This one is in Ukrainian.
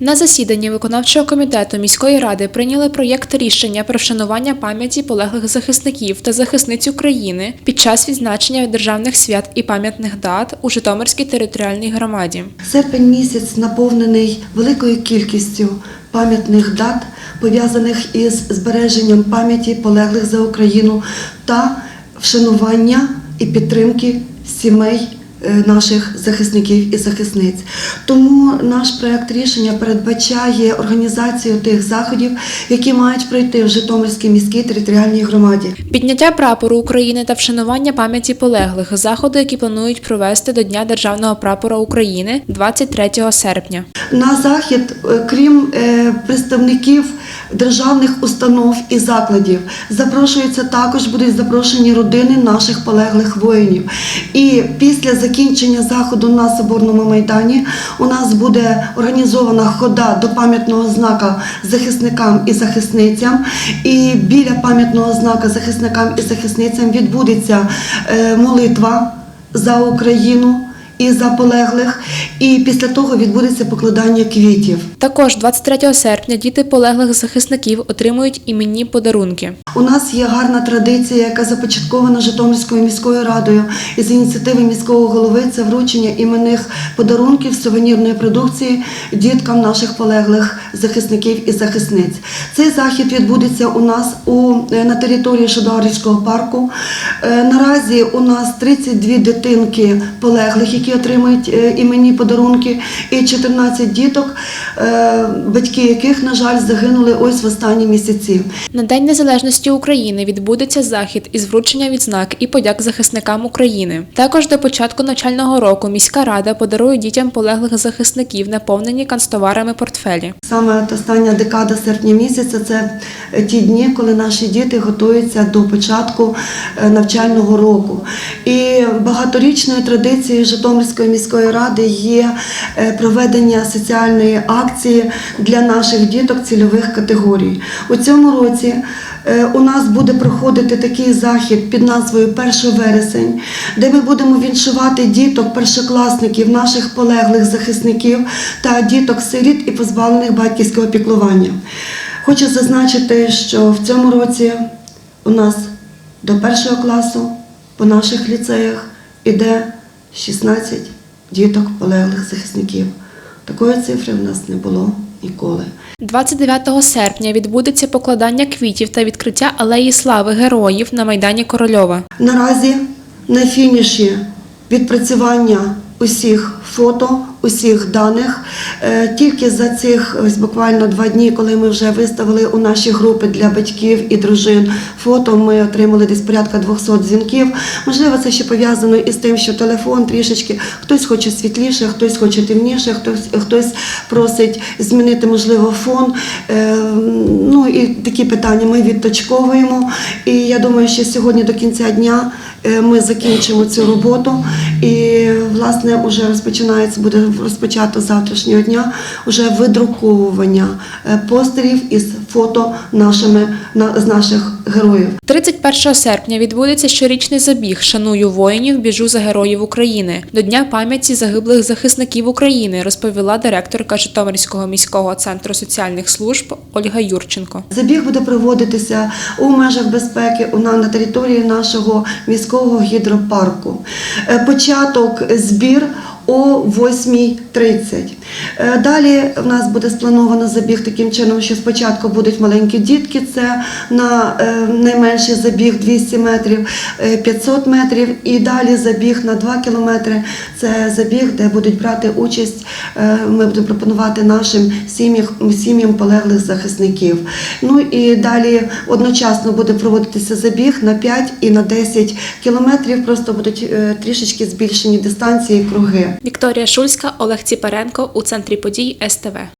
На засіданні виконавчого комітету міської ради прийняли проєкт рішення про вшанування пам'яті полеглих захисників та захисниць України під час відзначення державних свят і пам'ятних дат у Житомирській територіальній громаді. Серпень місяць наповнений великою кількістю пам'ятних дат, пов'язаних із збереженням пам'яті полеглих за Україну та вшанування і підтримки сімей наших захисників і захисниць. Тому наш проект рішення передбачає організацію тих заходів, які мають пройти в Житомирській міській територіальній громаді. Підняття прапору України та вшанування пам'яті полеглих заходи, які планують провести до Дня державного прапора України 23 серпня. На захід, е, крім е, представників державних установ і закладів, запрошуються також будуть запрошені родини наших полеглих воїнів. І після закінчення заходу на Соборному майдані у нас буде організована хода до пам'ятного знака захисникам і захисницям. І біля пам'ятного знака захисникам і захисницям відбудеться е, молитва за Україну і за полеглих. І після того відбудеться покладання квітів. Також 23 серпня діти полеглих захисників отримують іменні подарунки. У нас є гарна традиція, яка започаткована Житомирською міською радою із ініціативи міського голови. Це вручення іменних подарунків сувенірної продукції діткам наших полеглих захисників і захисниць. Цей захід відбудеться у нас у е, на території Шодорівського парку. Е, Наразі у нас 32 дитинки полеглих, які отримують е, іменні подарунки, і 14 діток, батьки яких, на жаль, загинули ось в останні місяці. На День Незалежності України відбудеться захід із вручення відзнак і подяк захисникам України. Також до початку навчального року міська рада подарує дітям полеглих захисників наповнені канцтоварами портфелі. Саме остання декада серпня місяця це е, ті дні, коли наші діти готуються до початку е, навчального року. І багаторічною традицією Житомирської міської ради є е, проведення соціальної акції для наших діток цільових категорій. У цьому році у нас буде проходити такий захід під назвою 1 вересень, де ми будемо віншувати діток, першокласників, наших полеглих захисників та діток сиріт і позбавлених батьківського піклування. Хочу зазначити, що в цьому році у нас до першого класу по наших ліцеях іде 16 діток полеглих захисників. Такої цифри в нас не було ніколи. 29 серпня відбудеться покладання квітів та відкриття алеї слави героїв на майдані Корольова. Наразі на фініші відпрацювання усіх фото, усіх даних. Е, Тільки за цих ось буквально два дні, коли ми вже виставили у наші групи для батьків і дружин фото, ми отримали десь порядка 200 дзвінків. Можливо, це ще пов'язано із тим, що телефон трішечки хтось хоче світліше, хтось хоче темніше, хтось хтось просить змінити можливо фон. Е, Ну і такі питання ми відточковуємо. І я думаю, що сьогодні до кінця дня е, ми закінчимо цю роботу. І власне вже розпочинається, буде розпочато з завтрашнього дня вже видруковування е, постерів із фото нашими на з наших героїв. 31 серпня відбудеться щорічний забіг Шаную воїнів, біжу за героїв України до Дня пам'яті загиблих захисників України, розповіла директорка Житомирського міського центру соціальних служб Ольга Юрченко. Забіг буде проводитися у межах безпеки у на, на території нашого міського гідропарку. Початок збір о 8.30. Е, Далі в нас буде сплановано забіг таким чином, що спочатку будуть маленькі дітки, це на е, найменший забіг 200 метрів, е, 500 метрів, і далі забіг на 2 кілометри. Це забіг, де будуть брати участь. е, Ми будемо пропонувати нашим сім'ям полеглих захисників. Ну і далі одночасно буде проводитися забіг на 5 і на 10 кілометрів. Просто будуть е, трішечки збільшені дистанції, круги. Вікторія Шульська, Олег Ціпаренко у центрі подій СТВ.